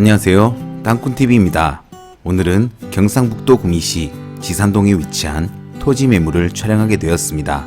안녕하세요. 땅꾼TV입니다. 오늘은 경상북도 구미시 지산동에 위치한 토지 매물을 촬영하게 되었습니다.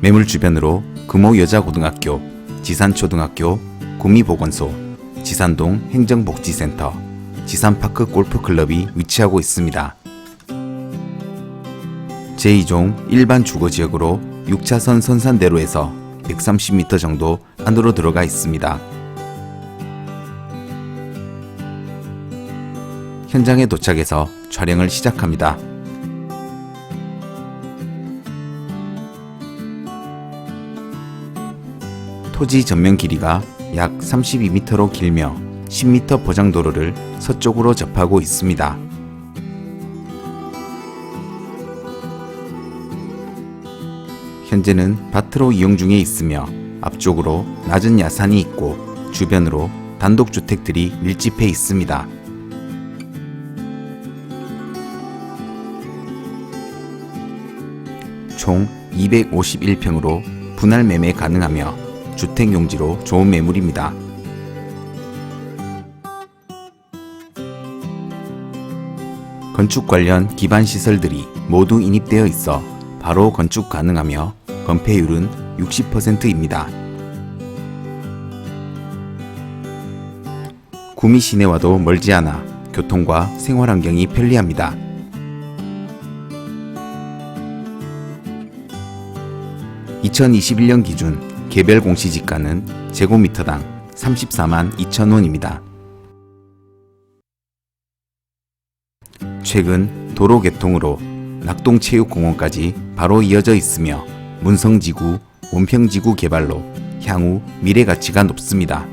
매물 주변으로 금호 여자고등학교, 지산초등학교, 구미보건소, 지산동 행정복지센터, 지산파크 골프클럽이 위치하고 있습니다. 제2종 일반 주거지역으로 6차선 선산대로에서 130m 정도 안으로 들어가 있습니다. 현장에 도착해서 촬영을 시작합니다. 토지 전면 길이가 약 32m로 길며 10m 포장도로를 서쪽으로 접하고 있습니다. 현재는 밭으로 이용 중에 있으며 앞쪽으로 낮은 야산이 있고 주변으로 단독주택들이 밀집해 있습니다. 총 251평으로 분할 매매 가능하며 주택 용지로 좋은 매물입니다. 건축 관련 기반 시설들이 모두 인입되어 있어 바로 건축 가능하며 건폐율은 60%입니다. 구미 시내와도 멀지 않아 교통과 생활 환경이 편리합니다. (2021년) 기준 개별 공시지가는 제곱미터당 (34만 2천 원입니다) 최근 도로 개통으로 낙동체육공원까지 바로 이어져 있으며 문성지구, 원평지구 개발로 향후 미래 가치가 높습니다.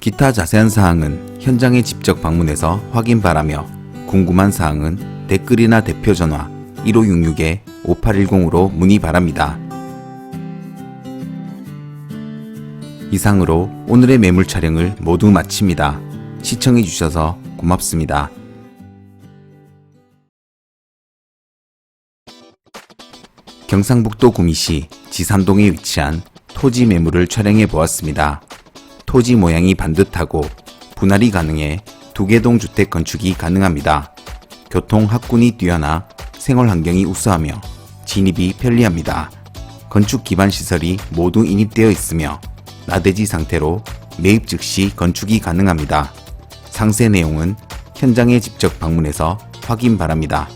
기타 자세한 사항은 현장에 직접 방문해서 확인 바라며 궁금한 사항은 댓글이나 대표 전화 1566-5810으로 문의 바랍니다. 이상으로 오늘의 매물 촬영을 모두 마칩니다. 시청해주셔서 고맙습니다. 경상북도 구미시 지산동에 위치한 토지 매물을 촬영해 보았습니다. 토지 모양이 반듯하고 분할이 가능해 두개동 주택 건축이 가능합니다. 교통 학군이 뛰어나 생활 환경이 우수하며 진입이 편리합니다. 건축 기반 시설이 모두 인입되어 있으며 나대지 상태로 매입 즉시 건축이 가능합니다. 상세 내용은 현장에 직접 방문해서 확인 바랍니다.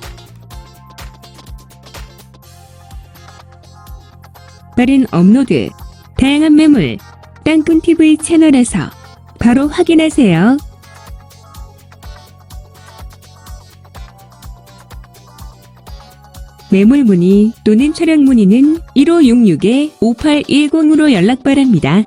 빠른 업로드, 다양한 매물, 땅꾼TV 채널에서 바로 확인하세요. 매물 문의 또는 촬영 문의는 1566-5810으로 연락 바랍니다.